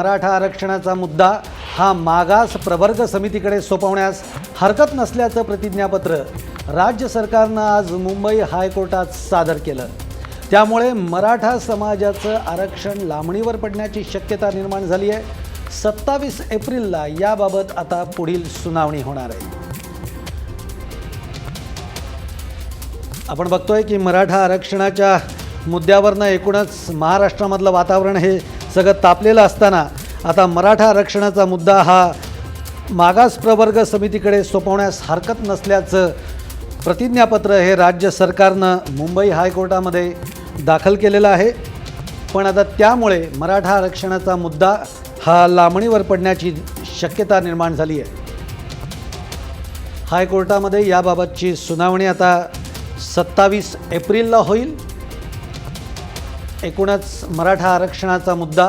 मराठा आरक्षणाचा मुद्दा हा मागास प्रवर्ग समितीकडे सोपवण्यास हरकत नसल्याचं प्रतिज्ञापत्र राज्य सरकारनं आज मुंबई हायकोर्टात सादर केलं. त्यामुळे मराठा समाजाचं आरक्षण लांबणीवर पडण्याची शक्यता निर्माण झाली आहे. सत्तावीस एप्रिलला याबाबत आता पुढील सुनावणी होणार आहे. आपण बघतोय की मराठा आरक्षणाच्या मुद्द्यावरनं एकूणच महाराष्ट्रामधलं वातावरण हे सगळं तापलेलं असताना आता मराठा आरक्षणाचा मुद्दा हा मागास प्रवर्ग समितीकडे सोपवण्यास हरकत नसल्याचं प्रतिज्ञापत्र हे राज्य सरकारनं मुंबई हायकोर्टामध्ये दाखल केलेलं आहे. पण आता त्यामुळे मराठा आरक्षणाचा मुद्दा हा लांबणीवर पडण्याची शक्यता निर्माण झाली आहे. हायकोर्टामध्ये याबाबतची सुनावणी आता सत्तावीस एप्रिलला होईल. एकूणच मराठा आरक्षणाचा मुद्दा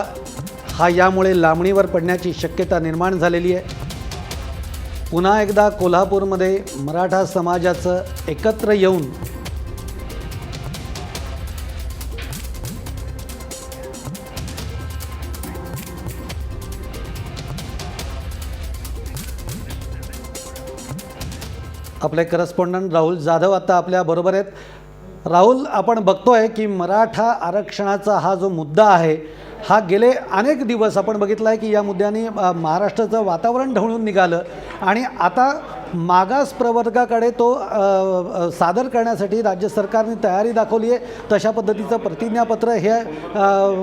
हा यामुळे लांबणीवर पडण्याची शक्यता निर्माण झालेली आहे. पुन्हा एकदा कोल्हापूरमध्ये मराठा समाजाचं एकत्र येऊन आपले करस्पॉन्डंट राहुल जाधव आता आपल्या बरोबर आहेत. राहुल आपण बघतोय की मराठा आरक्षणाचा हा जो मुद्दा आहे हा गेले अनेक दिवस आपण बघितला आहे की या मुद्द्याने महाराष्ट्राचं वातावरण ढवळून निघालं. आणि आता मागास प्रवर्गाकडे तो सादर करण्यासाठी राज्य सरकारने तयारी दाखवली आहे. तशा पद्धतीचं प्रतिज्ञापत्र हे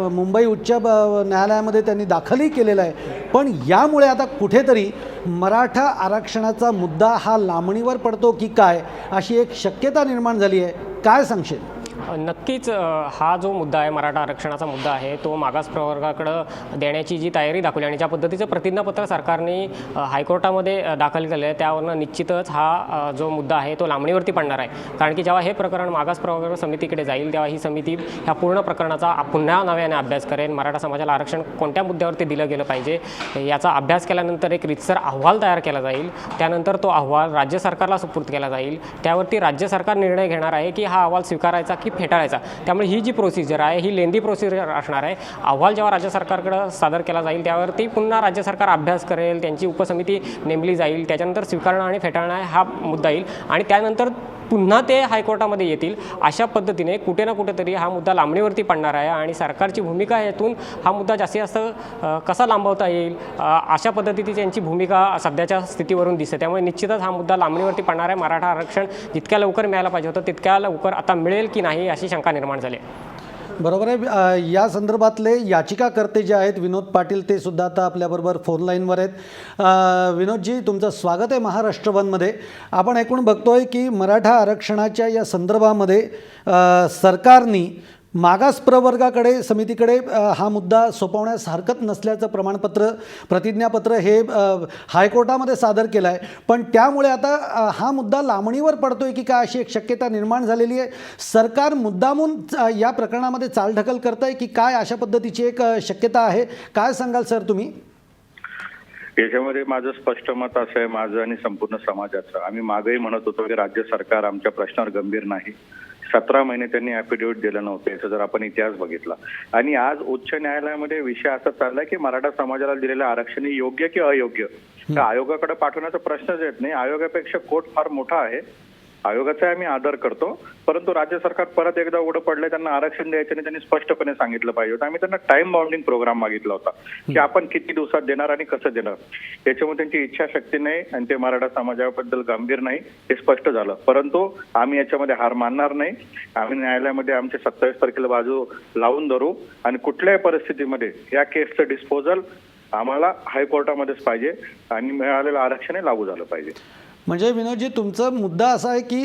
मुंबई उच्च ब- न्यायालयामध्ये त्यांनी दाखलही केलेलं आहे. पण यामुळे आता कुठेतरी मराठा आरक्षणाचा मुद्दा हा लांबणीवर पडतो की काय अशी एक शक्यता निर्माण झाली आहे. काय सांगशील नक्कीच हा जो मुद्दा आहे मराठा आरक्षणाचा मुद्दा आहे तो मागास प्रवर्गाकडं देण्याची जी तयारी दाखवली आणि ज्या पद्धतीचं प्रतिज्ञापत्र सरकारने हायकोर्टामध्ये दाखल केलं आहे त्यावरनं निश्चितच हा जो मुद्दा आहे तो लांबणीवरती पडणार आहे. कारण की जेव्हा हे प्रकरण मागास प्रवर्ग समितीकडे जाईल तेव्हा ही समिती ह्या पूर्ण प्रकरणाचा पुन्हा नव्याने अभ्यास करेल मराठा समाजाला आरक्षण कोणत्या मुद्द्यावरती दिलं गेलं पाहिजे याचा अभ्यास केल्यानंतर एक रितसर अहवाल तयार केला जाईल. त्यानंतर तो अहवाल राज्य सरकारला सुपूर्द केला जाईल. त्यावरती राज्य सरकार निर्णय घेणार आहे की हा अहवाल स्वीकारायचा की फेटाळायचा. त्यामुळे ही जी प्रोसिजर आहे ही लेंदी प्रोसिजर असणार आहे. अहवाल जेव्हा राज्य सरकारकडं सादर केला जाईल त्यावरती पुन्हा राज्य सरकार अभ्यास करेल त्यांची उपसमिती नेमली जाईल त्याच्यानंतर स्वीकारणं आणि फेटाळणं हा मुद्दा येईल. आणि त्यानंतर पुन्हा ते हायकोर्टामध्ये येतील. अशा पद्धतीने कुठे ना कुठेतरी हा मुद्दा लांबणीवरती पडणार आहे आणि सरकारची भूमिका यातून हा मुद्दा जास्तीत जास्त कसा लांबवता येईल अशा पद्धतीची त्यांची भूमिका सध्याच्या स्थितीवरून दिसते. त्यामुळे निश्चितच हा मुद्दा लांबणीवरती पडणार आहे. मराठा आरक्षण जितक्या लवकर मिळायला पाहिजे होतं तितक्या लवकर आता मिळेल की नाही अशी शंका निर्माण झाली आहे. बरोबर आहे. या संदर्भातले याचिकाकर्ते जे आहेत विनोद पाटील ते सुद्धा आता आपल्याबरोबर फोन लाईनवर आहेत. विनोदजी तुमचं स्वागत आहे महाराष्ट्र वनमध्ये आपण एकूण बघतोय की मराठा आरक्षणाच्या या संदर्भामध्ये सरकारनी मागास प्रवर्गाकडे समितीकडे हा मुद्दा सोपवण्यास हरकत नसल्याचं प्रमाणपत्र प्रतिज्ञापत्र हे हायकोर्टामध्ये सादर केलं आहे पण त्यामुळे आता हा मुद्दा लांबणीवर पडतोय की काय अशी एक शक्यता निर्माण झालेली आहे? सरकार मुद्दामून या प्रकरणामध्ये चालढकल करत आहे की काय अशा पद्धतीची एक शक्यता आहे? काय सांगाल सर तुम्ही? याच्यामध्ये माझं स्पष्ट मत असं आहे माझं आणि संपूर्ण समाजाचं. आम्ही मागेही म्हणत होतो की राज्य सरकार आमच्या प्रश्नावर गंभीर नाही. सतरा महिने त्यांनी ॲफिडेव्हिट दिलं नव्हतं. याचा जर आपण इतिहास बघितला. आणि आज उच्च न्यायालयामध्ये विषय असा चाललाय की मराठा समाजाला दिलेलं आरक्षण हे योग्य की अयोग्य? तर आयोगाकडे पाठवण्याचा प्रश्नच येत नाही. आयोगापेक्षा कोर्ट फार मोठा आहे. आयोगाचा आम्ही आदर करतो. परंतु राज्य सरकार परत एकदा उघडं पडलंय त्यांना आरक्षण द्यायचं नाही त्यांनी स्पष्टपणे सांगितलं पाहिजे होतं. आम्ही त्यांना टाइम बाउंडिंग प्रोग्राम मागितला होता. की आपण किती दिवसात देणार आणि कसं देणार? त्याच्यामुळे त्यांची इच्छाशक्ती नाही आणि ते मराठा समाजाबद्दल गंभीर नाही हे स्पष्ट झालं. परंतु आम्ही याच्यामध्ये हार मानणार नाही. आम्ही न्यायालयामध्ये आमचे सत्तावीस तारखेला बाजू लावून धरू आणि कुठल्याही परिस्थितीमध्ये या केसचं डिस्पोजल आम्हाला हायकोर्टामध्येच पाहिजे आणि मिळालेलं आरक्षण लागू झालं पाहिजे. म्हणजे विनोदजी तुमचा मुद्दा असा आहे की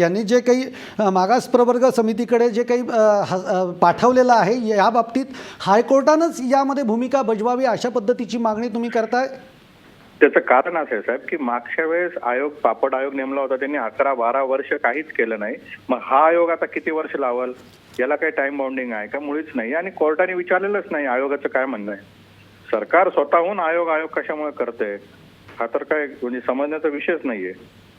यांनी जे काही मागास प्रवर्ग समितीकडे जे काही पाठवलेलं आहे या बाबतीत हायकोर्टानंच यामध्ये भूमिका बजवावी अशा पद्धतीची मागणी तुम्ही करताय? त्याचं कारण असं आहे साहेब की मागच्या वेळेस आयोग पापड आयोग नेमला होता त्यांनी अकरा बारा वर्ष काहीच केलं नाही. मग हा आयोग आता किती वर्ष लावल? याला काही टाइम बाउंडिंग आहे का? मुळीच नाही. आणि कोर्टाने विचारलेलंच नाही आयोगाचं काय म्हणणं आहे. सरकार स्वतःहून आयोग आयोग कशामुळे करतंय? हा तर काय म्हणजे समजण्याचा विषयच नाहीये.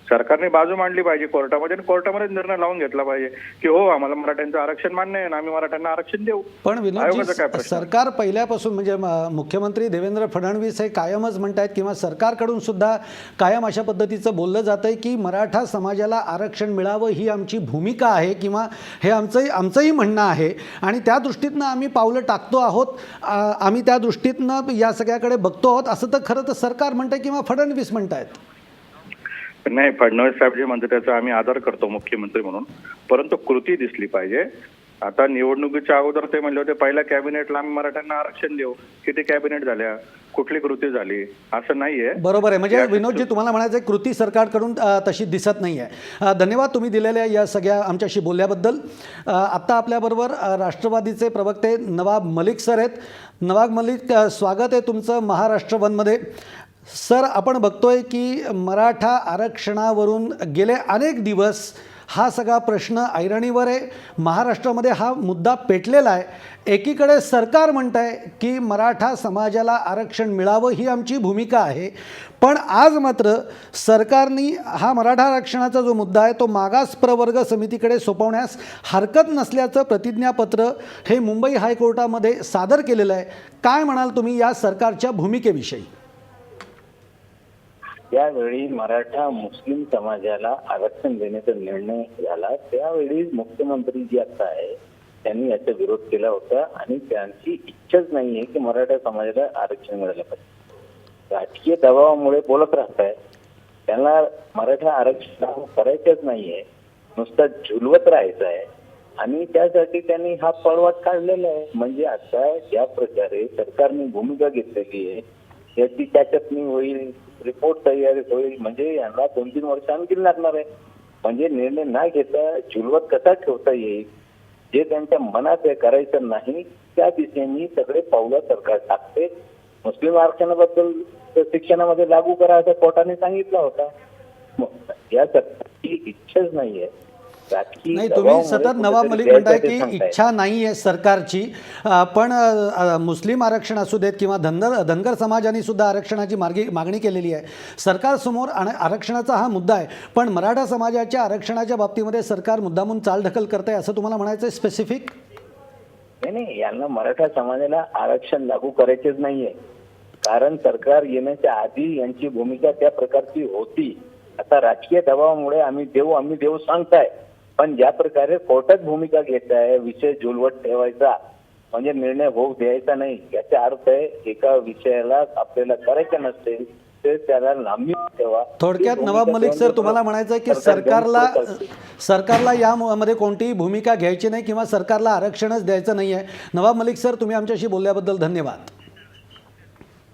सरकारने बाजू मांडली पाहिजे कोर्टामध्ये आणि कोर्टामध्ये निर्णय लावून घेतला पाहिजे की हो आम्हाला मराठ्यांचं आरक्षण मान्य आहे आणि आम्ही मराठ्यांना आरक्षण देऊ. पण प्रश्न? सरकार पहिल्यापासून म्हणजे मुख्यमंत्री देवेंद्र फडणवीस हे कायमच म्हणतायत किंवा सरकारकडून सुद्धा कायम अशा पद्धतीचं बोललं जात आहे की मराठा समाजाला आरक्षण मिळावं ही आमची भूमिका आहे किंवा हे आमचंही आमचंही म्हणणं आहे. आणि त्या दृष्टीतनं आम्ही पावलं टाकतो आहोत आम्ही त्या दृष्टीतनं या सगळ्याकडे बघतो आहोत. असं तर खरं तर सरकार म्हणतंय किंवा फडणवीस म्हणतायत? नाही फडणवीस साहेब जे म्हणतात त्याचा आम्ही आदर करतो मुख्यमंत्री म्हणून. परंतु कृती दिसली पाहिजे. आता निवडणुकीच्या अगोदर ते म्हणले होते पहिल्या कॅबिनेटला आम्ही मराठ्यांना आरक्षण देऊ. किती कॅबिनेट झाल्या? कुठली कृती झाली? असं नाहीये. बरोबर आहे. म्हणजे विनोदजी तुम्हाला म्हणायचं आहे कृती सरकारकडून तशी दिसत नाही आहे धन्यवाद तुम्ही दिलेल्या या सगळ्या आमच्याशी बोलल्याबद्दल. आत्ता आपल्याबरोबर राष्ट्रवादीचे प्रवक्ते नवाब मलिक सर आहेत. नवाब मलिक स्वागत आहे तुमचं महाराष्ट्र वनमध्ये. सर आपण बघतोय की मराठा आरक्षणावरून गेले अनेक दिवस हा सगळा प्रश्न ऐरणीवर आहे. महाराष्ट्रामध्ये हा मुद्दा पेटलेला आहे. एकीकडे सरकार म्हणत आहे की मराठा समाजाला आरक्षण मिळावं ही आमची भूमिका आहे. पण आज मात्र सरकारनी हा मराठा आरक्षणाचा जो मुद्दा आहे तो मागास प्रवर्ग समितीकडे सोपवण्यास हरकत नसल्याचं प्रतिज्ञापत्र हे मुंबई हायकोर्टामध्ये सादर केलेलं आहे. काय म्हणाल तुम्ही या सरकारच्या भूमिकेविषयी? त्यावेळी मराठा मुस्लिम समाजाला आरक्षण देण्याचा निर्णय झाला त्यावेळी मुख्यमंत्री जी आता आहे त्यांनी याचा विरोध केला होता आणि त्यांची इच्छाच नाहीये की मराठा समाजाला आरक्षण मिळालं पाहिजे. राजकीय दबावामुळे बोलत राहताय. त्यांना मराठा आरक्षण करायचंच नाहीये. नुसता झुलवत राहायचं आहे आणि त्यासाठी त्यांनी हा पळवाट काढलेला आहे. म्हणजे आता ज्या प्रकारे सरकारने भूमिका घेतलेली आहे याची त्याच्यातनी होईल रिपोर्ट तयारी होईल म्हणजे यांना दोन तीन वर्ष आणखी लागणार आहे. म्हणजे निर्णय न घेता चुलवत कसा ठेवता येईल जे त्यांच्या मनात आहे करायचं नाही त्या दिशेने सगळे पावलं सरकार टाकते. मुस्लिम आरक्षणाबद्दल तर शिक्षणामध्ये लागू करा असं कोर्टाने सांगितलं होता. मग या सरकारची इच्छाच नाहीये. आहे नाही तुम्ही सतत नवाब मलिक म्हणताय की. इच्छा नाही आहे सरकारची पण मुस्लिम आरक्षण असू देत किंवा धनगर धनगर समाजाने सुद्धा आरक्षणाची मार्गी मागणी केलेली आहे. सरकारसमोर आण- आरक्षणाचा हा मुद्दा आहे. पण मराठा समाजाच्या आरक्षणाच्या बाबतीमध्ये सरकार मुद्दामून चालढकल करत आहे असं तुम्हाला म्हणायचं आहे स्पेसिफिक नाही नाही यांना मराठा समाजाला आरक्षण लागू करायचेच नाहीये. कारण सरकार येण्याच्या आधी यांची भूमिका त्या प्रकारची होती. आता राजकीय दबावामुळे आम्ही देऊ आम्ही देऊ सांगताय. पण ज्या प्रकारे कोर्टात भूमिका घेत आहे विषय झुलवत ठेवायचा म्हणजे निर्णय होऊ द्यायचा नाही याचा अर्थ आहे एका विषयाला आपल्याला करायचं नसेल तर त्याला लांबी ठेवा. थोडक्यात नवाब मलिक सर तुम्हाला म्हणायचं आहे की सरकारला. सरकारला यामध्ये कोणतीही भूमिका घ्यायची नाही किंवा सरकारला आरक्षणच द्यायचं नाही आहे नवाब मलिक सर तुम्ही आमच्याशी बोलल्याबद्दल धन्यवाद.